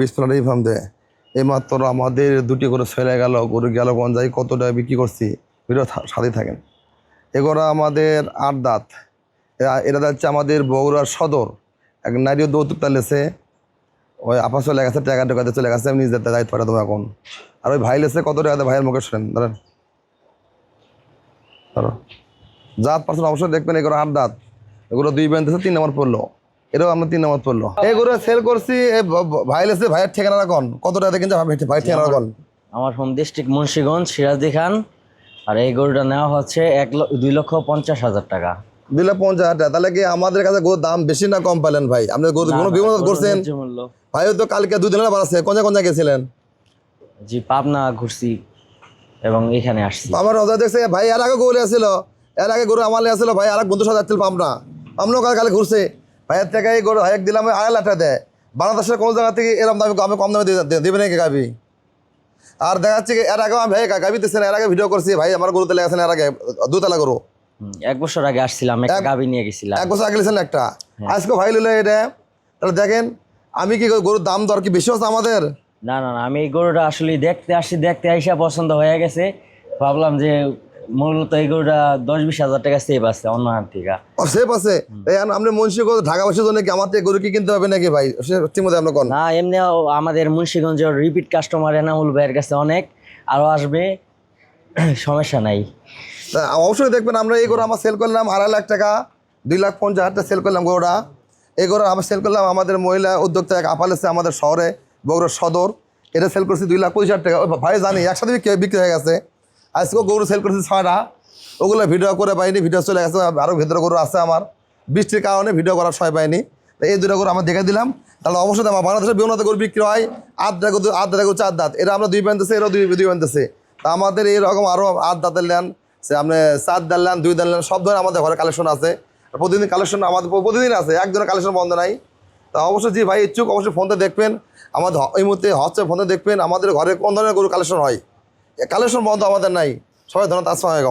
বিশ পনেরো ফার্ম দেয় এইমাত্র আমাদের দুটি করে ছেলে গেল, গরু গেল গঞ্জাই কত টাকা বিক্রি করছি, ভিডিও সাথে থাকেন। এগুলো আমাদের আট দাঁত। এটা যাচ্ছে আমাদের বগুড়ার সদর। এক নারীও দৌতুক তালেছে ওই আপা চলে গেছে, টাকা টোকাতে চলে গেছে, আমি নিজের দায়িত্ব পাঠা দেবো এখন। আর ওই ভাই লেছে, কত টাকাতে ভাইয়ের মুখে শোনেন ধরেন ধরো। জাত পার্সেন্ট অবশ্যই দেখবেন এগুলো আট দাঁত। এগুলো দুই ব্যান্ড তিন নম্বর পড়ল। এটাও আমরা তিন নম্বর পড়ল। এই গরু সেল করছি ভাই লেছে ভাইয়ের ঠিকানা রাখন কত টাকা কিনছে ভাইয়ের ঠিকানা রাখন আমার home district Munshiganj Sirajdikhan. আর এই গরুটা নেওয়া হচ্ছে এক দুই লক্ষ পঞ্চাশ হাজার টাকা। দুই লাখ পঞ্চাশ হাজার টাকা। তাহলে কি আমাদের কাছে গরুর দাম বেশি না কম পেলেন ভাই? আপনি গরু কোনো বিমত করছেন ভাই তো কালকে দুই দিনের বাড়াচ্ছে। কোন কোন জায়গায় গেছিলেন? জি পাবনা ঘুরছি এবং এখানে আসছি। আমার রোজা দেখছে ভাই এর আগে গরু আসছিল। এর আগে গরু আমার আসছিল ভাই আর এক বন্ধুর সাথে আসছিল পাবনা। আমরাও কাল কালে ঘুরছে। থেকে এই গরু ভাইয়ের দিলাম আড়াই লাখ টাকা দেয়। বাংলাদেশের কোনো জায়গা থেকে এরকম দামে আমি কম দামে দেবে নাকি গাবি আর দেখা যাচ্ছে এর আগে আমি ভাই গাবি দিচ্ছেন এর আগে ভিডিও করছি ভাই আমার গরু তেলে গেছেন এর আগে দুতলা গরু। এক বছর আগে আসছিলাম একটা গাবি নিয়ে গেছিলাম। এক বছর আগে নিয়েছেন একটা? আজকে ভাই নিলে এটা। তাহলে দেখেন আমি কি গরুর দাম দর কি বেশি হচ্ছে আমাদের? না না না আমি এই গরুটা আসলে দেখতে আসছি দেখতে আইসা পছন্দ হয়ে গেছে। ভাবলাম যে মূলত এই গরুটা দশ বিশ হাজার টাকা সেভ আছে অন্য হাত থেকে। সেফ আছে? আপনি মনসি ঢাকাবাসীর জন্য কি আমার থেকে গরু কি কিনতে হবে নাকি ভাই? মতো আপনার কোন? না এমনি আমাদের মুন্সিগঞ্জের রিপিট কাস্টমার এনামুল ভাইয়ের কাছে অনেক। আরও আসবে সমস্যা নাই। অবশ্যই দেখবেন আমরা এই গরু আমার সেল করলাম আড়াই লাখ টাকা দুই লাখ পঞ্চাশ হাজার টাকা সেল করলাম গরুটা। এই গরু আমরা সেল করলাম আমাদের মহিলা উদ্যোক্তা এক আপাল এসে আমাদের শহরে বগুড়া সদর। এটা সেল করছি দুই লাখ পঁচিশ হাজার টাকা। ভাই জানি একসাথে বিক্রি হয়ে গেছে। আজকেও গরু সেল করছি ছয়টা। ওগুলো ভিডিও করে পাইনি ভিডিও চলে গেছে আরও ভিতরে গরু আছে আমার। বৃষ্টির কারণে ভিডিও করার সময় পাইনি। এই দুটো গরু আমরা দেখে দিলাম। তাহলে অবশ্যই আমার বাংলাদেশের বিভিন্ন গরু বিক্রি হয়। আট গরু আট গরু, চার দাঁত। এরা আমরা দুই প্যান্টেছে এরাও দুই দুই প্যান্টেছে তা আমাদের এইরকম আরও আট দাঁতের ল্যান, সে আপনি চার দাঁত ল্যান, দুই দাঁত ল্যান, সব ধরনের আমাদের ঘরে কালেকশন আছে। প্রতিদিন কালেকশন আমাদের প্রতিদিন আছে একজনের কালেকশন বন্ধ নাই। তা অবশ্যই জি ভাই, ইচ্ছুক, অবশ্যই ফোনতে দেখবেন। আমাদের এই মুহূর্তে হচ্ছে ফোনে দেখবেন। আমাদের ঘরে কোন ধরনের গরু কালেকশন হয়? কালেকশন বন্ধ আমাদের নাই। সবাই ধন্যবাদ আসসালামাইকুম